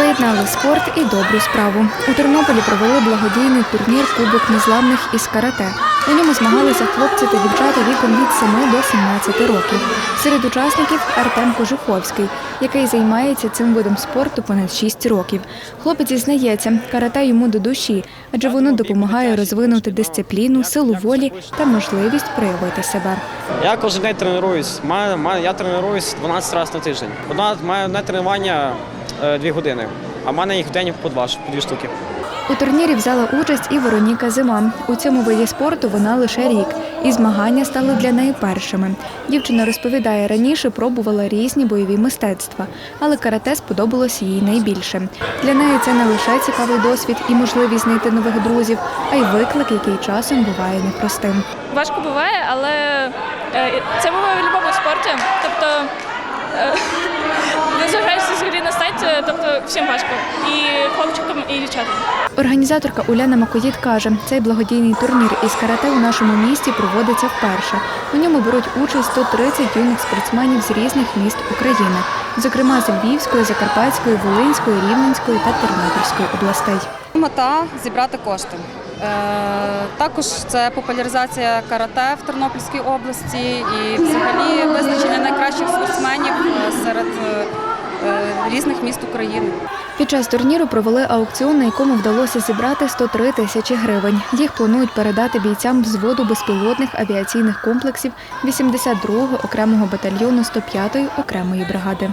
Поєднали спорт і добру справу. У Тернополі провели благодійний турнір Кубок Незламних із карате. У ньому змагалися хлопці та дівчата віком від 7 до 17 років. Серед учасників Артем Кожуховський, який займається цим видом спорту понад 6 років. Хлопець зізнається, карате йому до душі, адже воно допомагає розвинути дисципліну, силу волі та можливість проявити себе. Я кожен день тренуюсь. Я тренуюсь 12 разів на тиждень. Одна одне тренування 2 години, а в мене їх в день по два, по дві штуки. У турнірі взяла участь і Вероніка Зима. У цьому виді спорту вона лише рік, і змагання стали для неї першими. Дівчина розповідає, раніше пробувала різні бойові мистецтва, але карате сподобалось їй найбільше. Для неї це не лише цікавий досвід і можливість знайти нових друзів, а й виклик, який часом буває непростим. Важко буває, але е, це буває в будь-якому спорті. Тобто, всім важко. І хлопчикам, і дівчатам. Організаторка Уляна Макоїд каже, цей благодійний турнір із карате у нашому місті проводиться вперше. У ньому беруть участь 130 юних спортсменів з різних міст України, зокрема з Львівської, Закарпатської, Волинської, Рівненської та Тернопільської областей. Мета зібрати кошти. Е, Також це популяризація карате в Тернопільській області і взагалі визначення найкращих спортсменів е, серед е, різних міст України. Під час турніру провели аукціон, на якому вдалося зібрати 103 тисячі гривень. Їх планують передати бійцям взводу безпілотних авіаційних комплексів 82-го окремого батальйону 105-ї окремої бригади.